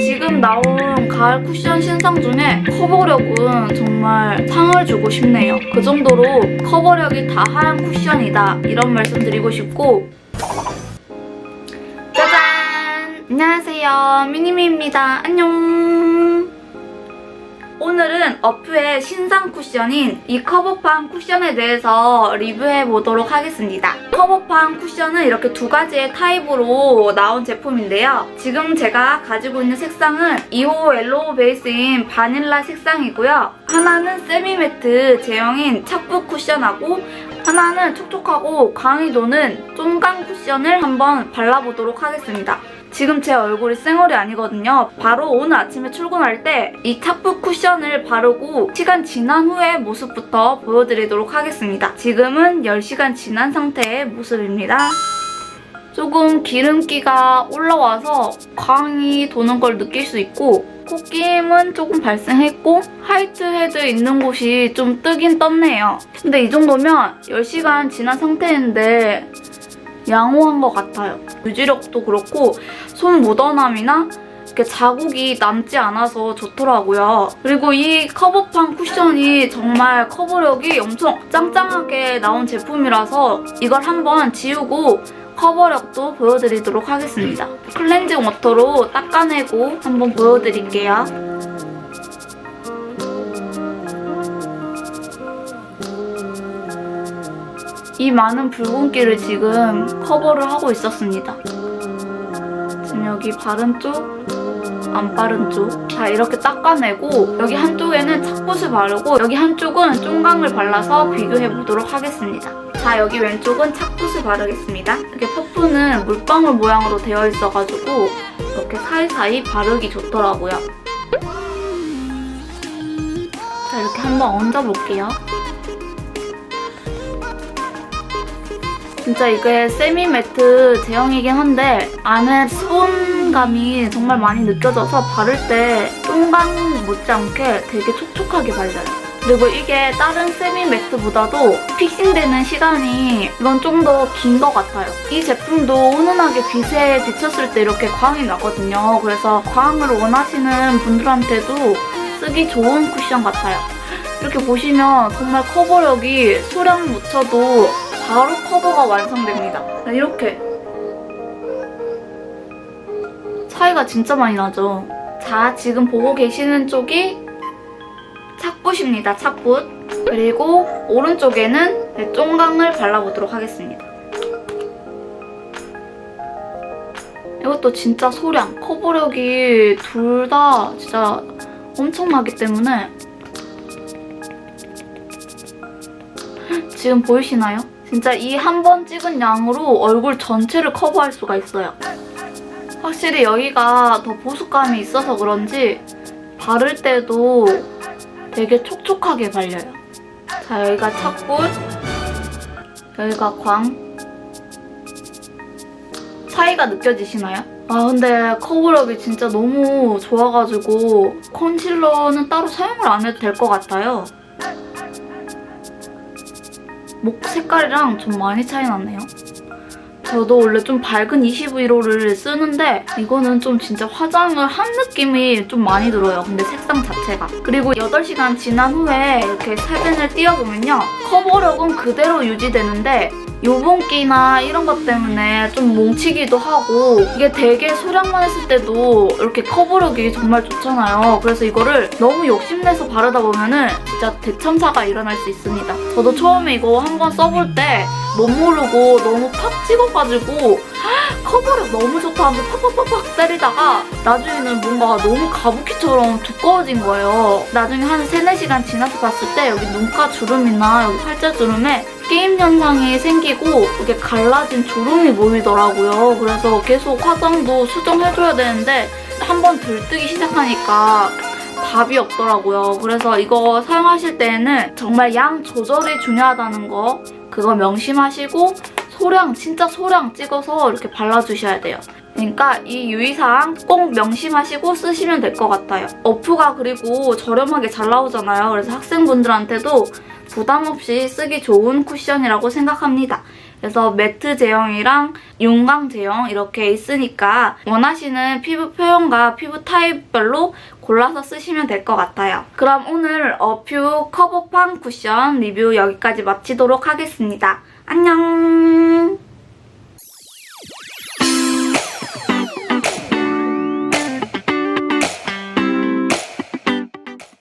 지금 나온 가을 쿠션 신상 중에 커버력은 정말 상을 주고 싶네요. 그 정도로 커버력이 다 하얀 쿠션이다. 이런 말씀 드리고 싶고 짜잔! 안녕하세요. 미니미입니다. 안녕! 오늘은 어프의 신상 쿠션인 이 커버판 쿠션에 대해서 리뷰해 보도록 하겠습니다. 커버판 쿠션은 이렇게 두 가지의 타입으로 나온 제품인데요. 지금 제가 가지고 있는 색상은 2호 옐로우 베이스인 바닐라 색상이고요. 하나는 세미매트 제형인 착붙 쿠션하고 하나는 촉촉하고 광이 도는 쫀강 쿠션을 한번 발라보도록 하겠습니다. 지금 제 얼굴이 쌩얼이 아니거든요. 바로 오늘 아침에 출근할 때이 착붙 쿠션을 바르고 시간 지난 후의 모습부터 보여드리도록 하겠습니다. 지금은 10시간 지난 상태의 모습입니다. 조금 기름기가 올라와서 광이 도는 걸 느낄 수 있고 코끼임은 조금 발생했고 화이트 헤드 있는 곳이 좀 뜨긴 떴네요. 근데 이 정도면 10시간 지난 상태인데 양호한 것 같아요. 유지력도 그렇고 손 묻어남이나 이렇게 자국이 남지 않아서 좋더라고요. 그리고 이 커버판 쿠션이 정말 커버력이 엄청 짱짱하게 나온 제품이라서 이걸 한번 지우고 커버력도 보여드리도록 하겠습니다. 클렌징 워터로 닦아내고 한번 보여드릴게요. 이 많은 붉은기를 지금 커버를 하고 있었습니다. 지금 여기 바른 쪽, 안 바른 쪽. 자, 이렇게 닦아내고 여기 한쪽에는 착붙을 바르고 여기 한쪽은 쫑강을 발라서 비교해 보도록 하겠습니다. 자, 여기 왼쪽은 착붙을 바르겠습니다. 이렇게 퍼프는 물방울 모양으로 되어 있어가지고 이렇게 사이사이 바르기 좋더라고요. 자, 이렇게 한번 얹어볼게요. 진짜 이게 세미 매트 제형이긴 한데 안에 수분감이 정말 많이 느껴져서 바를 때 쫑강 못지않게 되게 촉촉하게 발려요. 그리고 이게 다른 세미 매트보다도 픽싱되는 시간이 이건 좀 더 긴 것 같아요. 이 제품도 훈훈하게 빛에 비쳤을 때 이렇게 광이 나거든요. 그래서 광을 원하시는 분들한테도 쓰기 좋은 쿠션 같아요. 이렇게 보시면 정말 커버력이 소량 묻혀도 바로 커버가 완성됩니다. 네, 이렇게 차이가 진짜 많이 나죠. 자, 지금 보고 계시는 쪽이 착붙입니다. 착붙. 그리고 오른쪽에는 네, 쫑강을 발라보도록 하겠습니다. 이것도 진짜 소량, 커버력이 둘 다 진짜 엄청나기 때문에 지금 보이시나요? 진짜 이 한 번 찍은 양으로 얼굴 전체를 커버할 수가 있어요. 확실히 여기가 더 보습감이 있어서 그런지 바를 때도 되게 촉촉하게 발려요. 자, 여기가 착붙, 여기가 광. 차이가 느껴지시나요? 아, 근데 커버력이 진짜 너무 좋아가지고 컨실러는 따로 사용을 안 해도 될 것 같아요. 목 색깔이랑 좀 많이 차이 나네요. 저도 원래 좀 밝은 21호를 쓰는데 이거는 좀 진짜 화장을 한 느낌이 좀 많이 들어요. 근데 색상 자체가. 그리고 8시간 지난 후에 이렇게 사진을 띄워보면요. 커버력은 그대로 유지되는데 유분기나 이런 것 때문에 좀 뭉치기도 하고 이게 되게 소량만 했을 때도 이렇게 커버력이 정말 좋잖아요. 그래서 이거를 너무 욕심내서 바르다 보면은 진짜 대참사가 일어날 수 있습니다. 저도 처음에 이거 한번 써볼 때못 모르고 너무 팍 찍어가지고 커버력 너무 좋다 하면서 팍팍팍팍 때리다가 나중에는 뭔가 너무 가부키처럼 두꺼워진 거예요. 나중에 한 3, 4시간 지나서 봤을 때 여기 눈가 주름이나 여기 팔자 주름에 게임 현상이 생기고 이게 갈라진 주름이 보이더라고요. 그래서 계속 화장도 수정해줘야 되는데 한 번 들뜨기 시작하니까 답이 없더라고요. 그래서 이거 사용하실 때에는 정말 양 조절이 중요하다는 거 그거 명심하시고 소량 진짜 소량 찍어서 이렇게 발라주셔야 돼요. 그러니까 이 유의사항 꼭 명심하시고 쓰시면 될 것 같아요. 어프가 그리고 저렴하게 잘 나오잖아요. 그래서 학생분들한테도 부담 없이 쓰기 좋은 쿠션이라고 생각합니다. 그래서 매트 제형이랑 윤광 제형 이렇게 있으니까 원하시는 피부 표현과 피부 타입별로 골라서 쓰시면 될 것 같아요. 그럼 오늘 어퓨 커버판 쿠션 리뷰 여기까지 마치도록 하겠습니다. 안녕!